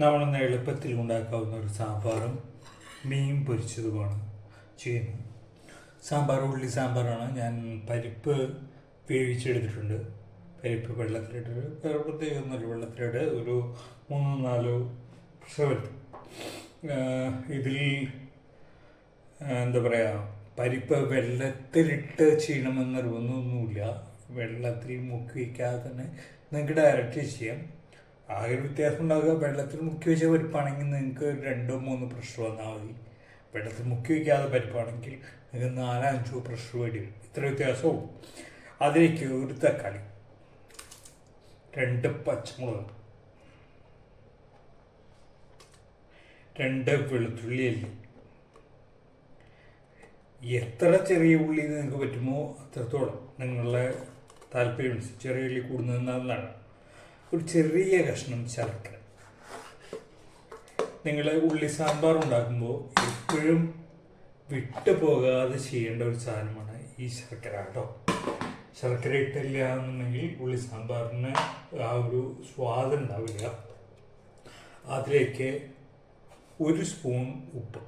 നമ്മളിന്ന് എളുപ്പത്തിൽ ഉണ്ടാക്കാവുന്ന ഒരു സാമ്പാറും മീൻ പൊരിച്ചതുമാണ് ചെയ്യുന്നത്. സാമ്പാർ ഉള്ളി സാമ്പാറാണ്. ഞാൻ പരിപ്പ് വേവിച്ചെടുത്തിട്ടുണ്ട്. പരിപ്പ് വെള്ളത്തിലിട്ടിട്ട് വേറെ പ്രത്യേകമൊന്നുമില്ല. വെള്ളത്തിലിട്ട് ഒരു മൂന്നോ നാലോ സെവൻത്ത് ഇതിൽ എന്താ പറയുക പരിപ്പ് വെള്ളത്തിലിട്ട് ചെയ്യണമെന്ന് നിർബന്ധമൊന്നുമില്ല വെള്ളത്തിൽ മുക്കി വയ്ക്കാതെ തന്നെ നിങ്ങൾക്ക് ഡയറക്റ്റ് ചെയ്യാം. ആകെ ഒരു വ്യത്യാസം ഉണ്ടാകുക വെള്ളത്തിൽ മുക്കി വെച്ച പരിപ്പാണെങ്കിൽ നിങ്ങൾക്ക് രണ്ടോ മൂന്നോ പ്രഷർ വന്നാൽ മതി. വെള്ളത്തിൽ മുക്കി വയ്ക്കാതെ പരിപ്പാണെങ്കിൽ നിങ്ങൾക്ക് നാലോ അഞ്ചോ പ്രഷർ വേണ്ടി വരും. ഇത്ര വ്യത്യാസവും. അതിലേക്ക് ഒരു തക്കാളി രണ്ട് പച്ചമുളക് രണ്ട് വെളുത്തുള്ളി അല്ലി. എത്ര ചെറിയ ഉള്ളി നിങ്ങൾക്ക് പറ്റുമോ അത്രത്തോളം. നിങ്ങളുടെ താല്പര്യം ചെറിയ ഉള്ളി കൂടുന്നത് നല്ലതാണ് ഒരു ചെറിയ കഷ്ണം ശർക്കര. നിങ്ങൾ ഉള്ളി സാമ്പാർ ഉണ്ടാക്കുമ്പോൾ എപ്പോഴും വിട്ടു പോകാതെ ചെയ്യേണ്ട ഒരു സാധനമാണ് ഈ ശർക്കര കേട്ടോ. ശർക്കര ഇട്ടില്ല എന്നുണ്ടെങ്കിൽ ഉള്ളി സാമ്പാറിന് ആ ഒരു സ്വാദ് ഉണ്ടാവില്ല. അതിലേക്ക് ഒരു സ്പൂൺ ഉപ്പ്.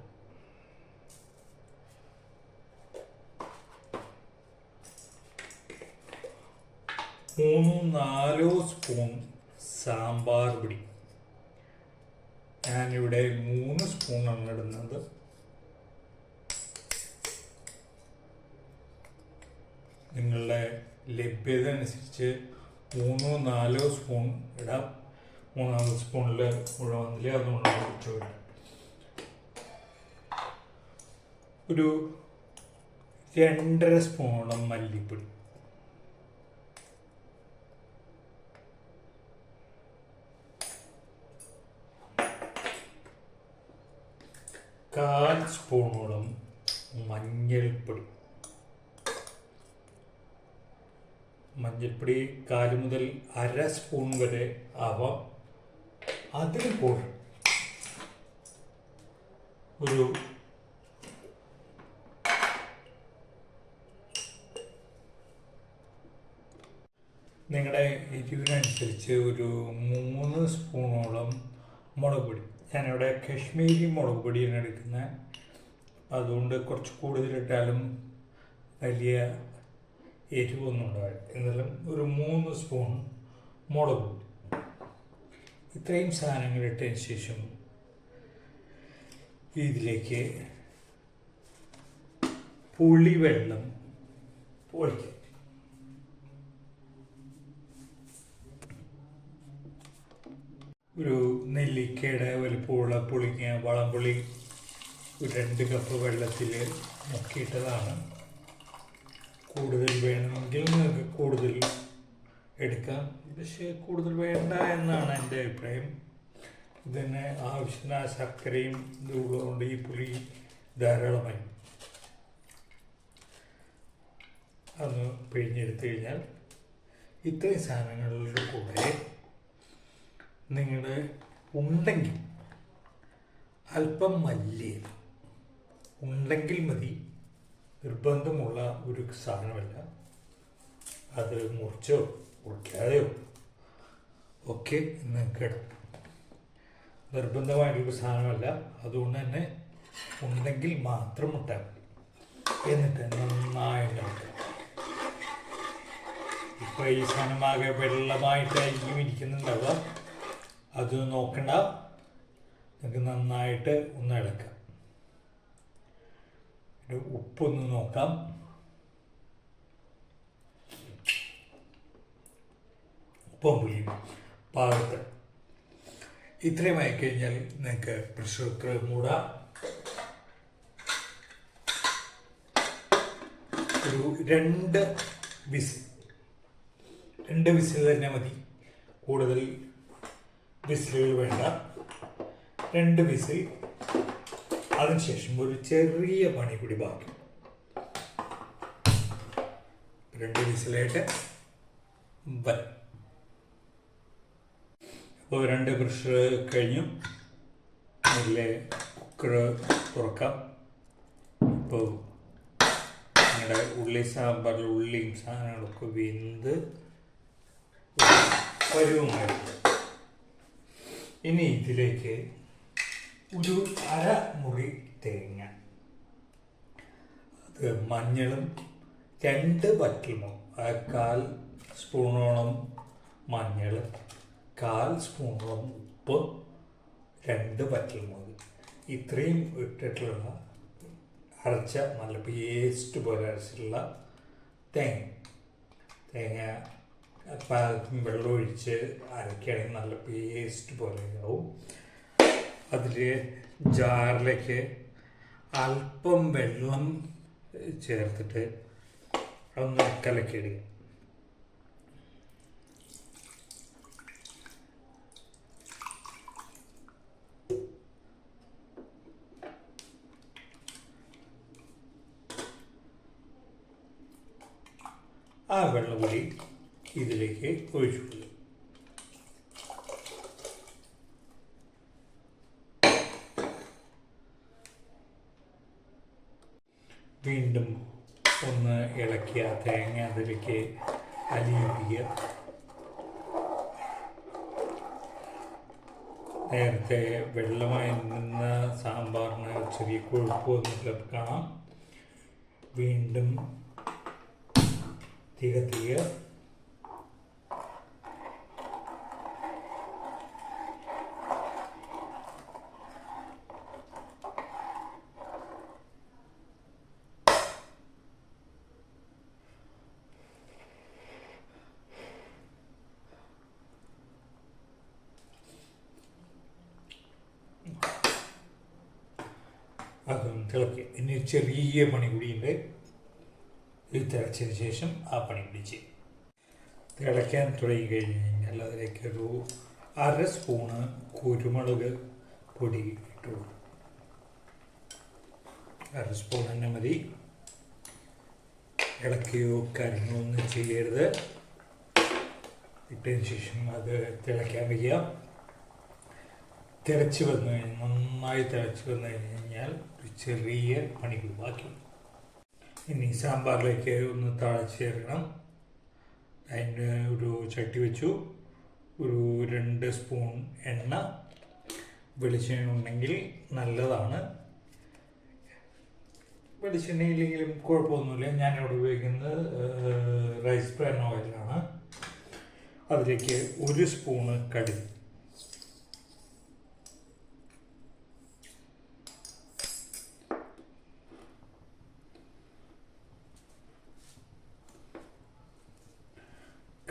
മൂന്നോ നാലോ സ്പൂൺ സാമ്പാർ പൊടി. ഞാനിവിടെ മൂന്ന് സ്പൂണാണ് ഇടുന്നത്. നിങ്ങളുടെ ലഭ്യത അനുസരിച്ച് മൂന്നോ നാലോ സ്പൂൺ ഇടാം. മൂന്നാമത് സ്പൂണിൽ മുഴുവന്നില്ല അതുകൊണ്ടാണ് കുറച്ച് ഇടാം ഒരു രണ്ടര സ്പൂണോളം മല്ലിപ്പൊടി. കാൽ സ്പൂണോളം മഞ്ഞൾപ്പൊടി. മഞ്ഞൾപ്പൊടി കാൽ മുതൽ അര സ്പൂൺ വരെ ആവാം. അതിന് പോലും ഒരു നിങ്ങളുടെ എരിവിനനുസരിച്ച് ഒരു മൂന്ന് സ്പൂണോളം മുളക് പൊടി. ഞാനിവിടെ കശ്മീരി മുളക് പൊടിയാണ് എടുക്കുന്നത്. അതുകൊണ്ട് കുറച്ച് കൂടുതലിട്ടാലും വലിയ എരിവൊന്നും ഉണ്ടാവില്ല എന്നാലും ഒരു മൂന്ന് സ്പൂൺ മുളക് ഇത്രയും സാധനങ്ങൾ ഇട്ടതിന് ശേഷം ഇതിലേക്ക് പുളിവെള്ളം ഒഴിക്കാം. ഒരു നെല്ലിക്കയുടെ വലിപ്പമുള്ള പുളിങ്ങ വളംപുളി ഒരു രണ്ട് കപ്പ് വെള്ളത്തിൽ മുക്കിയിട്ടതാണ്. കൂടുതൽ വേണമെങ്കിൽ നിങ്ങൾക്ക് കൂടുതൽ എടുക്കാം. പക്ഷേ കൂടുതൽ വേണ്ട എന്നാണ് എന്റെ അഭിപ്രായം. ഇതിന് ആവശ്യമായ ശർക്കരയും ഇതുള്ളതുകൊണ്ട് ഈ പുളി ധാരാളമായി. അന്ന് പിഴിഞ്ഞെടുത്തു കഴിഞ്ഞാൽ ഇത്രയും സാധനങ്ങളുടെ കൂടെ നിങ്ങളുടെ ഉണ്ടെങ്കിൽ അല്പം മല്ലിയ ഉണ്ടെങ്കിൽ മതി. നിർബന്ധമുള്ള ഒരു സാധനമല്ല. അത് മുറിച്ചോ മുറിക്കാതെയോ. ഒക്കെ ഇടാം നിർബന്ധമായിട്ടുള്ള സാധനമല്ല. അതുകൊണ്ട് തന്നെ ഉണ്ടെങ്കിൽ മാത്രം ഇട്ടാൽ മതി. എന്നിട്ട് നന്നായിട്ട് ഇളക്കുക. ഇപ്പൊ ഈ സാധനമാകെ വെള്ളമായിട്ടായിരിക്കും ഇരിക്കുന്നുണ്ടാവുക. അത് നോക്കണ്ട. നിങ്ങൾക്ക് നന്നായിട്ട് ഒന്ന് ഇളക്കാം. ഉപ്പൊന്ന് നോക്കാം. ഉപ്പും പുളിയും. പാകത്ത്. ഇത്രയും ആയിക്കഴിഞ്ഞാൽ നിങ്ങൾക്ക് പ്രഷർ കുക്കർ മൂടാം. ഒരു രണ്ട് വിസിൽ രണ്ട് വിസിൽ തന്നെ മതി. കൂടുതൽ വിസിലുകൾ വേണ്ട. രണ്ട് വിസിൽ. അതിനുശേഷം ഒരു ചെറിയ പണി കൂടി ബാക്കി. രണ്ട് വിസിലായിട്ട് അപ്പോൾ രണ്ട് പ്രഷർ കഴിഞ്ഞു. അതിലെ കുക്കർ തുറക്കാം. ഇപ്പോൾ നിങ്ങളുടെ ഉള്ളി സാമ്പാറിൽ ഉള്ളിയും സാധനങ്ങളൊക്കെ വെന്ത് പരുവമായിട്ട് ഇനി ഇതിലേക്ക് ഒരു അര മുറി തേങ്ങ. അത് മഞ്ഞളും രണ്ട് വറ്റൽമുളക് ആ കാൽ സ്പൂണോളം മഞ്ഞൾ കാൽ സ്പൂണോളം ഉപ്പ് രണ്ട് വറ്റൽമുളക് ഇത്രയും ഇട്ടിട്ടുള്ള അരച്ച നല്ല പേസ്റ്റ് പോലെ അരച്ചിട്ടുള്ള തേങ്ങ. തേങ്ങ പാലത്തും വെള്ളം ഒഴിച്ച് അരക്കുകയാണെങ്കിൽ നല്ല പേസ്റ്റ് പോലെ ആവും അതിൽ ജാറിലേക്ക് അല്പം വെള്ളം ചേർത്തിട്ട് ഒന്ന് കലക്കിയിടുക ആ വെള്ളം കൂടി ഇതിലേക്ക് ഒഴിച്ചു കൊടുക്കും വീണ്ടും ഒന്ന് ഇളക്കിയ തേങ്ങ അതിലേക്ക് അലിയിപ്പിക്കുക നേരത്തെ വെള്ളമായി നിന്ന സാമ്പാറിന് ചെറിയ കൊഴുപ്പ് വന്നിട്ട് കാണാം. വീണ്ടും തീ അതും തിളക്കുക ഇനി ചെറിയ പണി കൂടിയുണ്ട്. ഇത് തിളച്ചതിന് ശേഷം ആ പണി കൂടി ചെയ്യും തിളയ്ക്കാൻ തുടങ്ങി കഴിഞ്ഞ് കഴിഞ്ഞാൽ അതിലേക്ക് ഒരു അര സ്പൂണ് കുരുമുളക് പൊടി ഇട്ടു. അര സ്പൂൺ തന്നെ മതി. ഇളക്കുകയോ കരിഞ്ഞോ ഒന്നും ചെയ്യരുത്. ഇട്ടതിന് ശേഷം അത് തിളയ്ക്കാൻ വയ്ക്കുക തിളച്ച് വന്നു കഴിഞ്ഞാൽ നന്നായി തിളച്ച് വന്നു കഴിഞ്ഞാൽ ഒരു ചെറിയ പണികൾ ബാക്കിയുണ്ട് ഇനി സാമ്പാറിലേക്ക് ഒന്ന് തഴച്ച് ചേർക്കണം. അതിന് ഒരു ചട്ടി വെച്ചു. ഒരു രണ്ട് സ്പൂൺ എണ്ണ. വെളിച്ചെണ്ണ ഉണ്ടെങ്കിൽ നല്ലതാണ്. വെളിച്ചെണ്ണ ഇല്ലെങ്കിലും കുഴപ്പമൊന്നുമില്ല. ഞാനിവിടെ ഉപയോഗിക്കുന്നത് റൈസ് ബ്രാൻ ഓയിലാണ്. അതിലേക്ക് ഒരു സ്പൂണ് കടുക്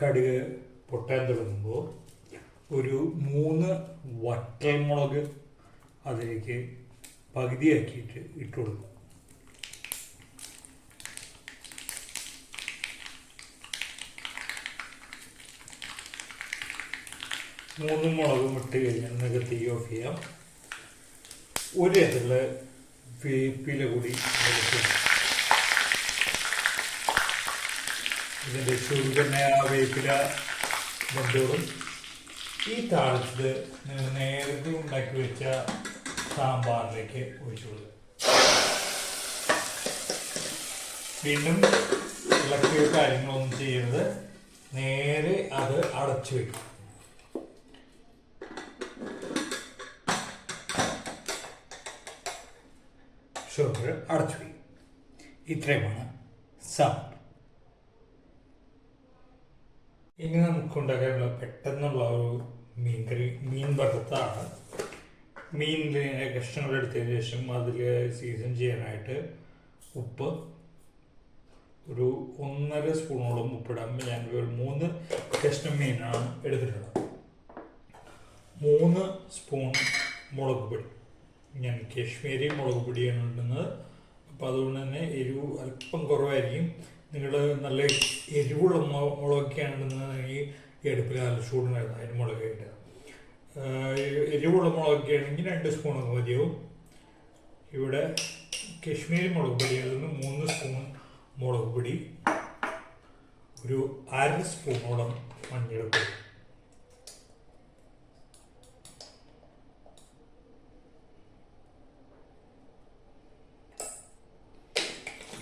കടുക് പൊട്ടാൻ തുടങ്ങുമ്പോൾ ഒരു മൂന്ന് വറ്റൽമുളക് അതിലേക്ക് പകുതിയാക്കിയിട്ട് ഇട്ട് കൊടുക്കും. മൂന്ന് മുളകും ഇട്ട് കഴിഞ്ഞാൽ നിങ്ങൾക്ക് തീ ഓഫ് ചെയ്യാം. ഒരു ഇതിൽ വേപ്പില കൂടി ഇതിന്റെ ചുരുക്കന്നെ ആ വേപ്പില വെന്തോളും ഈ താളത്തിൽ നിങ്ങൾ നേരത്തെ ഉണ്ടാക്കി വെച്ച സാമ്പാറിലേക്ക് ഒഴിച്ചു കൊടുക്കുക. വീണ്ടും ഇളക്കിയോ കാര്യങ്ങളൊന്നും ചെയ്യരുത്. നേരെ അത് അടച്ചു വെക്കും. ഷുഗർ അടച്ചു വയ്ക്കും ഇത്രയുമാണ് സാമ്പാർ ഇനി നമുക്ക് ഉണ്ടാക്കാനുള്ള പെട്ടെന്നുള്ള ഒരു മീൻകറി മീൻ വറുത്താണ്. മീനിലെ കഷ്ണങ്ങൾ എടുത്തതിന് ശേഷം അതിൽ സീസൺ ചെയ്യാനായിട്ട് ഉപ്പ് ഒരു ഒന്നര സ്പൂണോളം ഉപ്പിടാം. ഞാൻ ഒരു മൂന്ന് കഷ്ണം മീനാണ് എടുത്തിട്ടുള്ളത്. മൂന്ന് സ്പൂൺ മുളക് പൊടി. ഞാൻ കാശ്മീരി മുളക് പൊടിയാണ് ഇടുന്നത്. അപ്പോൾ അതുകൊണ്ട് തന്നെ എരിവ് അല്പം കുറവായിരിക്കും. നിങ്ങൾ നല്ല എരിവുള്ള മു- മുളകൊക്കെയാണ് ഇടുന്നതെങ്കിൽ ഈ അടുപ്പിൽ നല്ല ചൂടുണ്ടായിരുന്നു അതിന് മുളക് ഇടുക. എരിവുള്ള മുളകൊക്കെ ആണെങ്കിൽ രണ്ട് സ്പൂൺ മതിയാവും ഇവിടെ കശ്മീരി മുളക് പൊടി അതിൽ നിന്ന് മൂന്ന് സ്പൂൺ മുളക് പൊടി ഒരു അര സ്പൂണോളം മഞ്ഞൾപ്പൊടി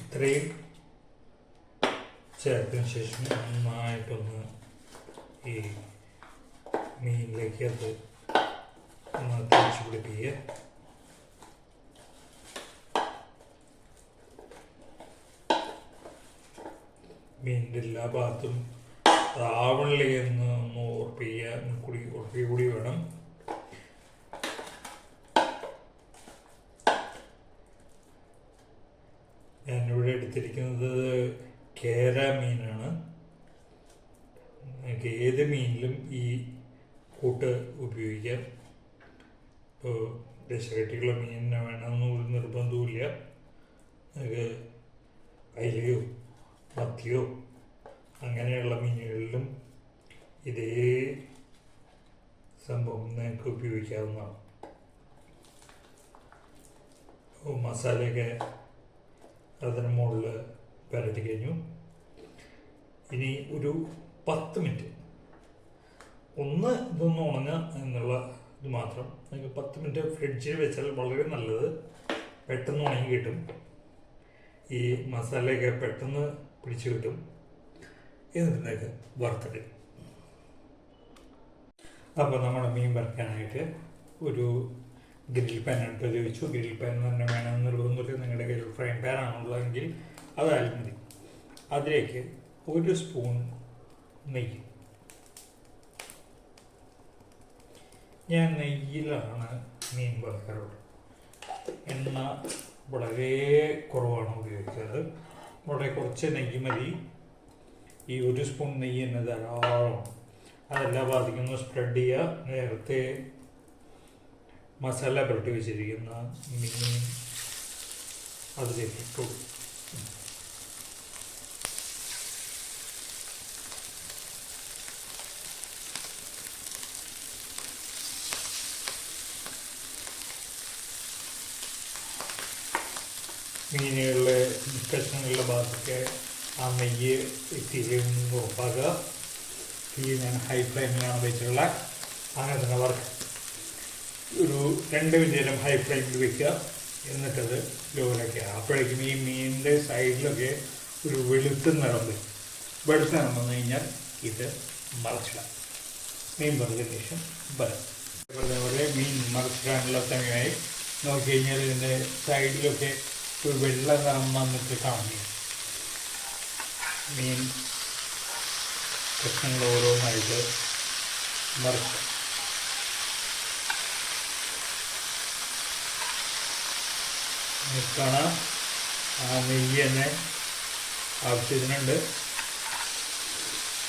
ഇത്രയും ചേർത്തതിന് ശേഷം നന്നായിട്ടൊന്ന് ഈ മീനിലേക്ക് അത് പിടിപ്പിക്കുക മീനിന്റെ എല്ലാ ഭാഗത്തും ആവണില്ലേ എന്ന് ഒന്ന് ഉറപ്പിക്കുക കൂടി ഉറപ്പി കൂടി വേണം. ഞാനിവിടെ എടുത്തിരിക്കുന്നത് കേര മീനാണ്. ഏത് മീനിലും ഈ കൂട്ട് ഉപയോഗിക്കാം. ഇപ്പോൾ ദശകട്ടിയുള്ള മീൻ തന്നെ വേണമെന്ന് ഒരു നിർബന്ധവുമില്ല. നിങ്ങൾക്ക് അയിലയോ മത്തിയോ അങ്ങനെയുള്ള മീനുകളിലും ഇതേ സംഭവം നിങ്ങൾക്ക് ഉപയോഗിക്കാവുന്നതാണ്. മസാലയൊക്കെ അതിന് മുകളിൽ പുരട്ടി കഴിഞ്ഞു. ഇനി ഒരു പത്ത് മിനിറ്റ് ഒന്ന് ഇതൊന്ന് ഉണങ്ങുക എന്നുള്ള ഇത് മാത്രം. നിങ്ങൾക്ക് പത്ത് മിനിറ്റ് ഫ്രിഡ്ജിൽ വെച്ചാൽ വളരെ നല്ലത്. പെട്ടെന്ന് ഉണങ്ങി കിട്ടും. ഈ മസാലയൊക്കെ പെട്ടെന്ന് പിടിച്ചു കിട്ടും. എന്നിട്ട് വറുത്തിട്ട്. അപ്പോൾ നമ്മുടെ മീൻ വറുക്കാനായിട്ട് ഒരു ഗ്രിൽ പാൻ എടുത്ത് ഉപയോഗിച്ചു. ഗ്രിൽ പാൻ തന്നെ വേണമെന്ന് നിങ്ങളുടെ കയ്യിൽ ഫ്രൈ പാൻ ആണുള്ളതെങ്കിൽ അതായാലും മതി. അതിലേക്ക് ഒരു സ്പൂൺ നെയ്യ്. ഞാൻ നെയ്യിലാണ് മീൻ വറുക്കാറുള്ളത് എണ്ണ വളരെ കുറവാണ് ഉപയോഗിക്കാറ്. വളരെ കുറച്ച് നെയ്യ് മതി. ഈ ഒരു സ്പൂൺ നെയ്യ് തന്നെ ധാരാളം. അതെല്ലാം ബാധിക്കുന്നു സ്പ്രെഡ് ചെയ്യുക നേരത്തെ മസാല പുരട്ടി വെച്ചിരിക്കുന്ന മീൻ അതിലേക്ക് ഇട്ടു. മീനുകളിലെ ഡിസ്കഷനുള്ള ഭാഗത്തൊക്കെ ആ നെയ്യ് എത്തിയിരുന്നു ഉറപ്പാക്കുക തീ ഞാൻ ഹൈ ഫ്ലെയിമിലാണ് വെച്ചിട്ടുള്ള അങ്ങനെ തന്നെ വർക്ക്. ഒരു രണ്ട് നേരം ഹൈ ഫ്ലെയിമിൽ വെക്കുക. എന്നിട്ടത് ലോലൊക്കെ അപ്പോഴേക്കും ഈ മീനിന്റെ സൈഡിലൊക്കെ ഒരു വെളുത്ത നിറം വരും. വെളുത്ത നിറം വന്നു കഴിഞ്ഞാൽ ഇത് മറച്ചിടാം. മീൻ പറഞ്ഞതിന് ശേഷം വരാം. അതേപോലെ മീൻ മറച്ചിടാനുള്ള സമയമായി. നോക്കി കഴിഞ്ഞാൽ ഇതിന്റെ സൈഡിലൊക്കെ ഒരു വെള്ള നിറം വന്നിട്ട് കാണുന്നു മീൻ പ്രശ്നങ്ങൾ ഓരോന്നായിട്ട് നിങ്ങൾക്ക് കാണാം ആ നെയ്യ് തന്നെ ആവശ്യത്തിനുണ്ട്.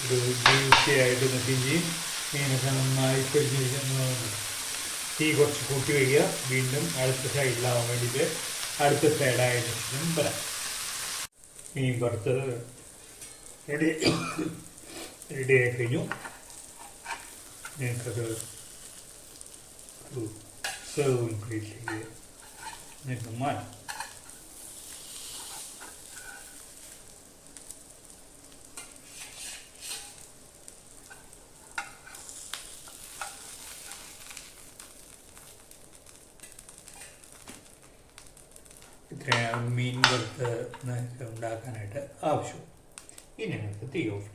ഒരു ജ്യൂസിയായിട്ട് ചെയ്യും. മീനൊക്കെ നന്നായി പൊരിഞ്ഞിരിക്കുന്നതുകൊണ്ട്. തീ കുറച്ച് കൂട്ടി വയ്ക്കുക. വീണ്ടും അടുത്ത സൈഡിലാവാൻ വേണ്ടിയിട്ട്. അടുത്ത സൈഡായിട്ട് നമ്പർ മീൻ വറുത്തത് റെഡി റെഡി ആയി കഴിഞ്ഞു. നിങ്ങൾക്കത് സെർവ് ഇൻക്രീസ് പ്ലേറ്റിലേക്ക് നിങ്ങൾക്ക് മാറ്റാം. മീൻ വറുത്ത് ഉണ്ടാക്കാനായിട്ട് ആവശ്യം ഇനി ഞങ്ങൾക്ക് തീ ഓഫ്